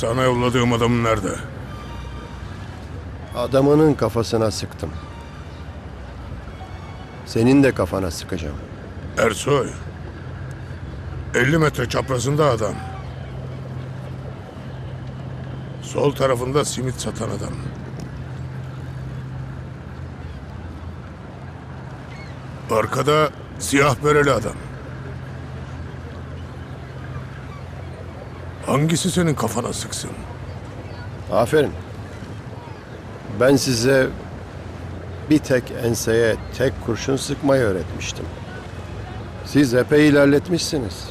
Sana yolladığım adamın nerede? Adamının kafasına sıktım. Senin de kafana sıkacağım. Ersoy. 50 metre çaprazında adam. Sol tarafında simit satan adam. Arkada siyah bereli adam. Hangisi senin kafana sıksın? Aferin. Ben size bir tek enseye tek kurşun sıkmayı öğretmiştim. Siz epey ilerletmişsiniz.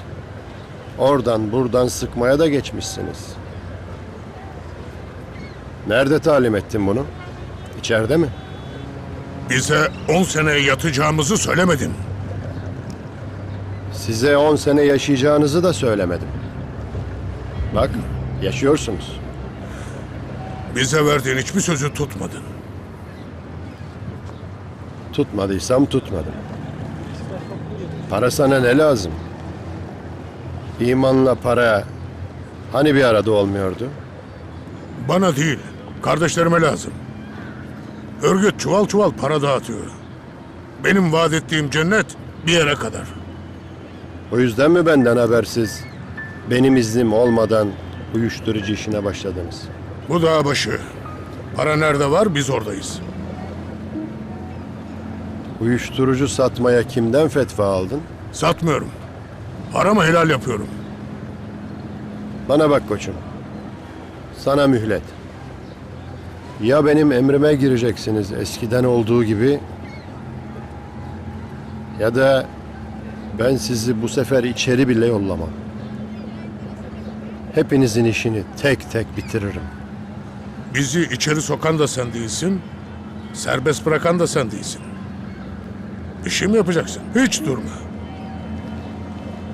Oradan buradan sıkmaya da geçmişsiniz. Nerede talim ettin bunu? İçeride mi? Bize 10 seneye yatacağımızı söylemedin. Size 10 sene yaşayacağınızı da söylemedim. Bak, yaşıyorsunuz. Bize verdiğin hiçbir sözü tutmadın. Tutmadıysam tutmadım. Para sana ne lazım? İmanla para hani bir arada olmuyordu? Bana değil, kardeşlerime lazım. Örgüt çuval çuval para dağıtıyor. Benim vaat ettiğim cennet bir yere kadar. O yüzden mi benden habersiz, benim iznim olmadan uyuşturucu işine başladınız? Bu dağ başı. Para nerede var biz oradayız. Uyuşturucu satmaya kimden fetva aldın? Satmıyorum. Paramı helal yapıyorum. Bana bak koçum. Sana mühlet. Ya benim emrime gireceksiniz eskiden olduğu gibi ya da ben sizi bu sefer içeri bile yollamam. Hepinizin işini tek tek bitiririm. Bizi içeri sokan da sen değilsin. Serbest bırakan da sen değilsin. Mi yapacaksın? Hiç durma.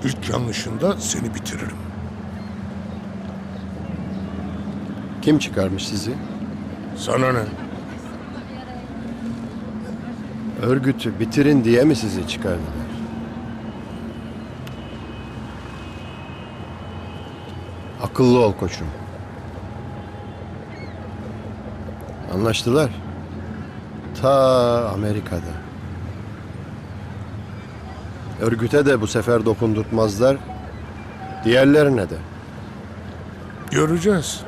İlk yanlışında seni bitiririm. Kim çıkarmış sizi? Sana ne? Örgütü bitirin diye mi sizi çıkardılar? Akıllı ol koçum. Anlaştılar. Ta Amerika'da. Örgüte de bu sefer dokundurtmazlar. Diğerlerine de. Göreceğiz.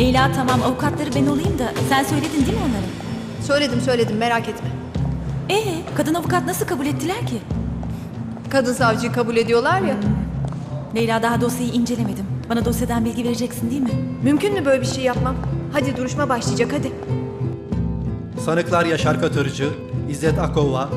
Leyla tamam avukatları ben olayım da sen söyledin değil mi onlara? Söyledim söyledim merak etme. Ee kadın avukat nasıl kabul ettiler ki? Kadın savcıyı kabul ediyorlar ya. Leyla daha dosyayı incelemedim. Bana dosyadan bilgi vereceksin değil mi? Mümkün mü böyle bir şey yapmam? Hadi duruşma başlayacak hadi. Sanıklar Yaşar Katırcı, İzzet Akova,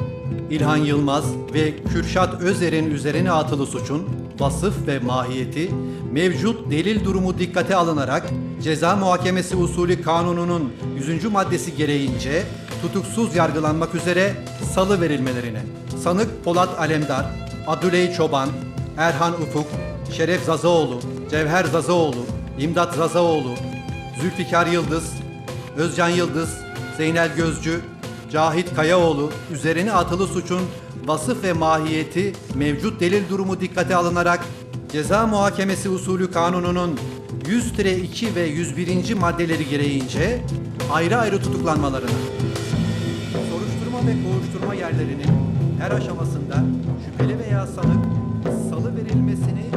İlhan Yılmaz ve Kürşat Özer'in üzerine atılı suçun vasıf ve mahiyeti mevcut delil durumu dikkate alınarak ceza muhakemesi usulü kanununun 100. maddesi gereğince tutuksuz yargılanmak üzere salı verilmelerine. Sanık Polat Alemdar, Abdüley Çoban, Erhan Ufuk, Şeref Zazaoğlu, Cevher Zazaoğlu, İmdat Zazaoğlu, Zülfikar Yıldız, Özcan Yıldız, Zeynel Gözcü, Cahit Kayaoğlu üzerine atılı suçun vasıf ve mahiyeti mevcut delil durumu dikkate alınarak ceza muhakemesi usulü kanununun 100-2 ve 101. maddeleri gereğince ayrı ayrı tutuklanmalarına, soruşturma ve kovuşturma yerlerinin her aşamasında şüpheli veya sanık salı verilmesini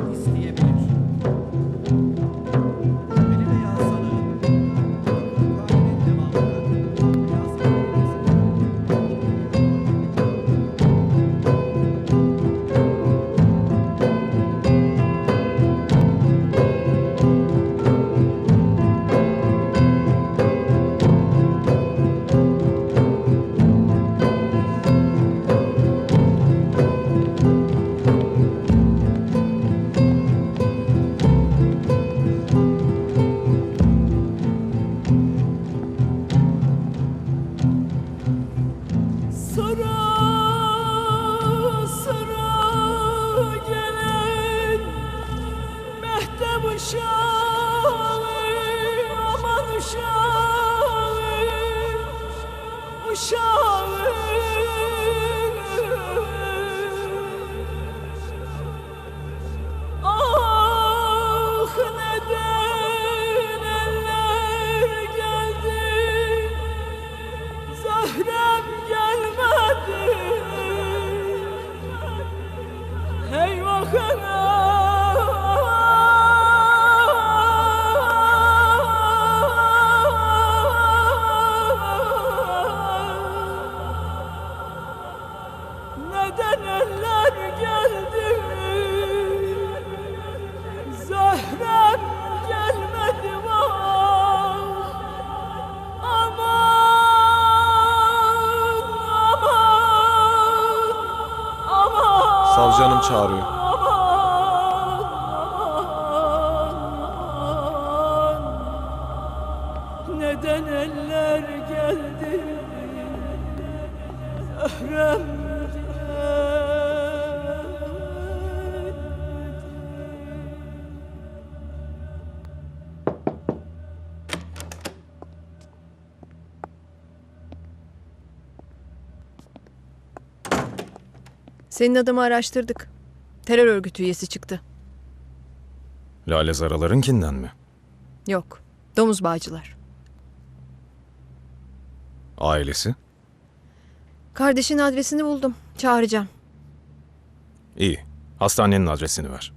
aman. Çağırıyor. Neden eller geldi? Öhrem Senin adamı araştırdık. Terör örgütü üyesi çıktı. Lale Zaralar'ınkinden mi? Yok. Domuz bağcılar. Ailesi? Kardeşin adresini buldum. Çağıracağım. İyi. Hastanenin adresini ver.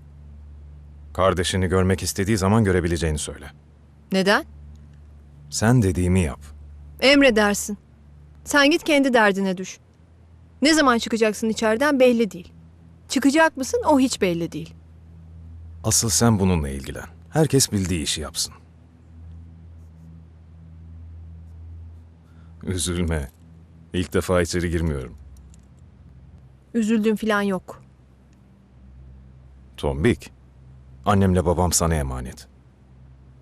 Kardeşini görmek istediği zaman görebileceğini söyle. Neden? Sen dediğimi yap. Emredersin. Sen git kendi derdine düş. Ne zaman çıkacaksın içeriden belli değil. Çıkacak mısın o hiç belli değil. Asıl sen bununla ilgilen. Herkes bildiği işi yapsın. Üzülme. İlk defa içeri girmiyorum. Üzüldüğüm falan yok. Tombik. Annemle babam sana emanet.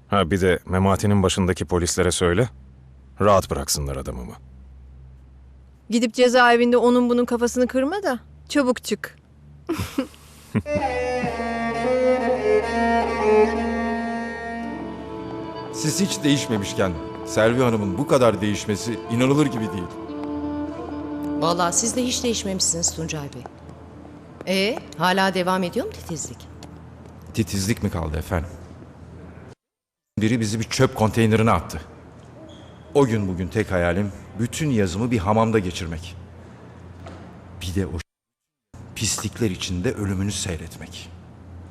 Ha bir de Memati'nin başındaki polislere söyle. Rahat bıraksınlar adamımı. Gidip cezaevinde onun bunun kafasını kırma da çabuk çık. Siz hiç değişmemişken Selvi Hanım'ın bu kadar değişmesi inanılır gibi değil. Vallahi siz de hiç değişmemişsiniz Tuncay Bey. E hala devam ediyor mu titizlik? Titizlik mi kaldı efendim? Biri bizi bir çöp konteynerine attı. O gün bugün tek hayalim bütün yazımı bir hamamda geçirmek. Bir de o pislikler içinde ölümünü seyretmek.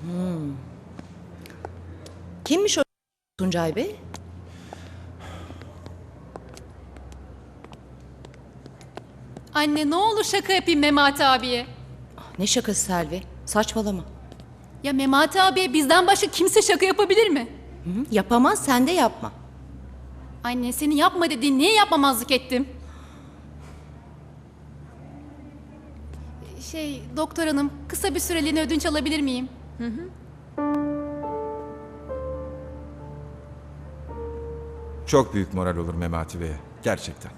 Hmm. Kimmiş o Tuncay Bey? Anne ne olur şaka yapayım Memati abiye. Ah, ne şakası Selvi? Saçmalama. Ya Memati abiye bizden başka kimse şaka yapabilir mi? Hı, yapamaz sen de yapma. Anne seni yapma dediğin niye yapmamazlık ettim? Şey doktor hanım kısa bir süreliğine ödünç alabilir miyim? Çok büyük moral olur Memati Bey'e. Gerçekten.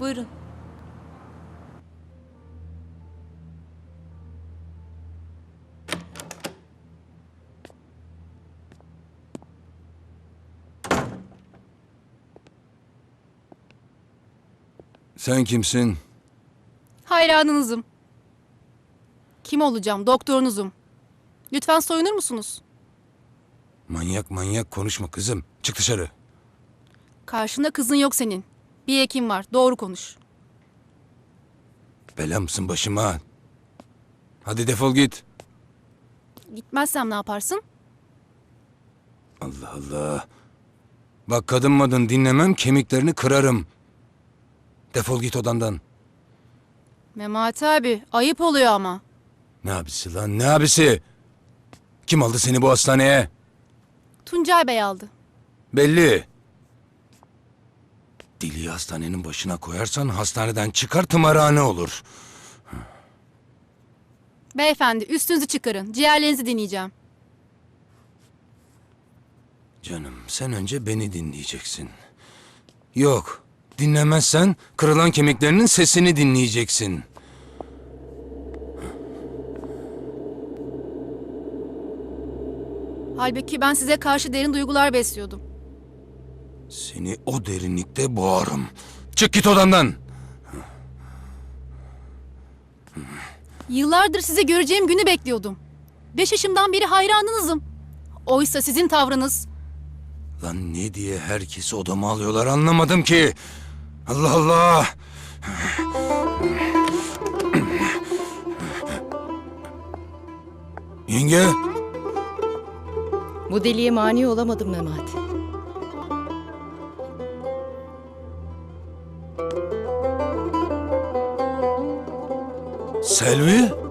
Buyurun. Sen kimsin? Hayranınızım. Kim olacağım? Doktorunuzum. Lütfen soyunur musunuz? Manyak manyak konuşma kızım. Çık dışarı. Karşında kızın yok senin. Bir hekim var. Doğru konuş. Bela mısın başıma? Hadi defol git. Gitmezsem ne yaparsın? Allah Allah. Bak kadın madın dinlemem kemiklerini kırarım. Defol git odandan. Memati abi ayıp oluyor ama. Ne abisi lan ne abisi? Kim aldı seni bu hastaneye? Tuncay Bey aldı. Belli. Dili hastanenin başına koyarsan hastaneden çıkar tımarhane olur. Beyefendi üstünüzü çıkarın. Ciğerlerinizi dinleyeceğim. Canım sen önce beni dinleyeceksin. Yok dinlemezsen kırılan kemiklerinin sesini dinleyeceksin. Halbuki ben size karşı derin duygular besliyordum. Seni o derinlikte boğarım. Çık git odamdan. Yıllardır sizi göreceğim günü bekliyordum. Beş yaşımdan beri hayranınızım. Oysa sizin tavrınız... Lan ne diye herkesi odama alıyorlar anlamadım ki. Allah Allah. Yenge. Bu deliye mani olamadım Memati. Selvi?